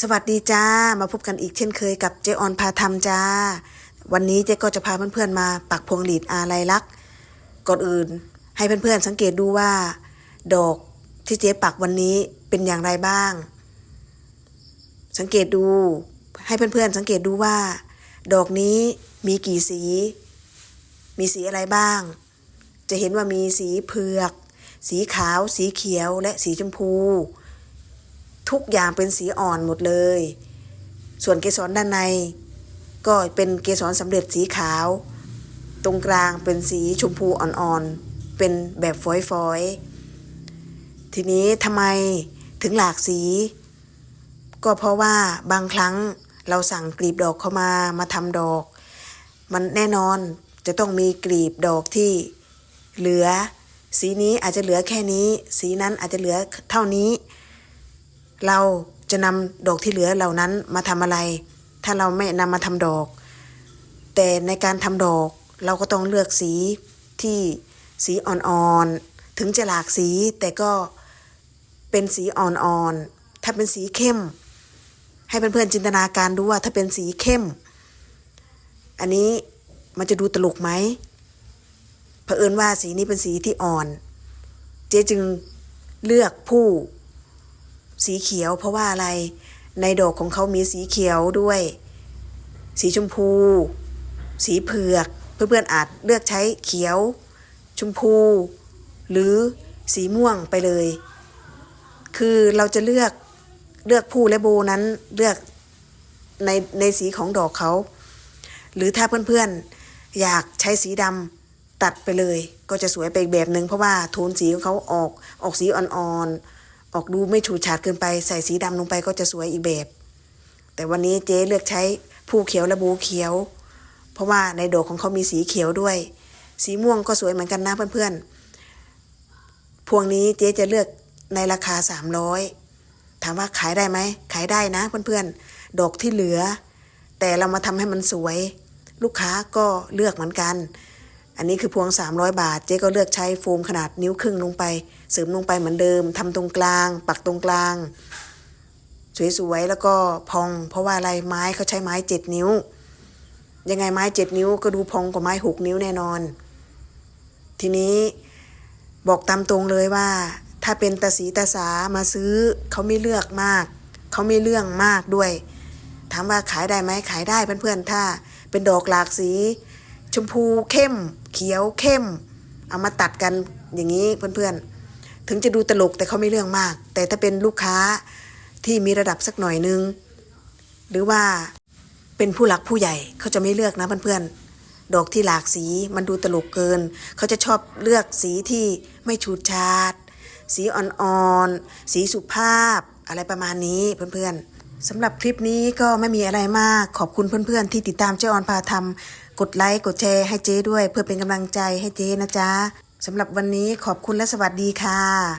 สวัสดีจ้า มาพบกันอีกเช่นเคยกับเจออนพาทำจ้า วันนี้เจ๊ก็จะพาเพื่อนๆมาปักพวงหลีดอาลัยลักษ์ก่อนอื่น ให้เพื่อนๆสังเกตดูว่า ดอกที่เจ๊ปักวันนี้เป็นอย่างไรบ้าง สังเกตดู ให้เพื่อนๆสังเกตดูว่า ดอกนี้มีกี่สี มีสีอะไรบ้าง จะเห็นว่ามีสีเผือก สีขาว สีเขียวและสีชมพู ทุกอย่างเป็นสีอ่อนหมดเลย ส่วนเกสรด้านใน ก็เป็นเกสรสำเร็จสีขาว ตรงกลางเป็นสีชมพูอ่อนๆ เป็นแบบฝอยๆ ทีนี้ทำไมถึงหลากสี ก็เพราะว่าบางครั้งเราสั่งกลีบดอกเข้ามามาทำดอก มันแน่นอนจะต้องมีกลีบดอกที่เหลือ สีนี้อาจจะเหลือแค่นี้ สีนั้นอาจจะเหลือเท่านี้ เราจะนำดอกที่เหลือเหล่านั้นมาทำอะไร ถ้าเราไม่นำมาทำดอก แต่ในการทำดอกเราก็ต้องเลือกสีที่สีอ่อนๆ ถึงจะหลากสีแต่ก็เป็นสีอ่อนๆ ถ้าเป็นสีเข้ม ให้เพื่อนๆจินตนาการดูว่าถ้าเป็นสีเข้ม อันนี้มันจะดูตลกไหมเผอิญว่าสีนี้เป็นสีที่อ่อน เจ๊จึงเลือกผู้ สีเขียว เพราะว่าอะไร ในดอกของเขามีสีเขียวด้วย สีชมพู สีเผือก เพื่อนๆอาจเลือกใช้เขียว ชมพู หรือสีม่วงไปเลย คือเราจะเลือกเลือกผู้และโบนั้นเลือกในในสีของดอกเขา หรือถ้าเพื่อนๆอยากใช้สีดำตัดไปเลย ก็จะสวยไปอีกแบบหนึ่งเพราะว่าโทนสีของเขาออกออกสีอ่อนๆ ออกดูไม่ฉูดฉาดเกินไปใส่สีดำลงไปก็จะสวยอีกแบบ แต่วันนี้เจ๊เลือกใช้ผู้เขียวและบูเขียว เพราะว่าในดอกของเขามีสีเขียวด้วย สีม่วงก็สวยเหมือนกันนะเพื่อนๆพวงนี้เจ๊จะเลือกในราคา 300 ถามว่าขายได้ไหมขายได้นะเพื่อนๆดอกที่เหลือ แต่เรามาทำให้มันสวย ลูกค้าก็เลือกเหมือนกัน อันนี้คือพวง 300 บาท เจ๊ก็เลือกใช้โฟมขนาดนิ้วครึ่งลงไป เสริมลงไปเหมือนเดิมทำตรงกลาง ปักตรงกลาง สวยๆแล้วก็พอง เพราะว่าอะไรไม้เขาใช้ไม้เจ็ดนิ้ว ยังไงไม้เจ็ดนิ้วก็ดูพองกว่าไม้หกนิ้วแน่นอน ทีนี้บอกตามตรงเลยว่า ถ้าเป็นตาสีตาสามาซื้อเขาไม่เลือกมาก เขาไม่เรื่องมากด้วย ถามว่าขายได้ไหมขายได้เพื่อนๆถ้า เป็นดอกหลากสี ชมพูเข้ม เขียวเข้ม เอามาตัดกันอย่างนี้เพื่อนๆ ถึงจะดูตลกแต่เขาไม่เรื่องมาก แต่ถ้าเป็นลูกค้าที่มีระดับสักหน่อยนึง หรือว่าเป็นผู้หลักผู้ใหญ่เขาจะไม่เลือกนะเพื่อนๆ ดอกที่หลากสีมันดูตลกเกิน เขาจะชอบเลือกสีที่ไม่ฉูดฉาดสีอ่อนๆ สีสุภาพ อะไรประมาณนี้เพื่อนๆสำหรับคลิปนี้ก็ไม่มีอะไรมากขอบคุณเพื่อนๆ ที่ติดตามเจ้าออนพาทำ กดไลค์กดแชร์ให้เจ๊ด้วย เพื่อเป็นกำลังใจให้เจ๊นะจ๊ะสำหรับวันนี้ขอบคุณและสวัสดีค่ะ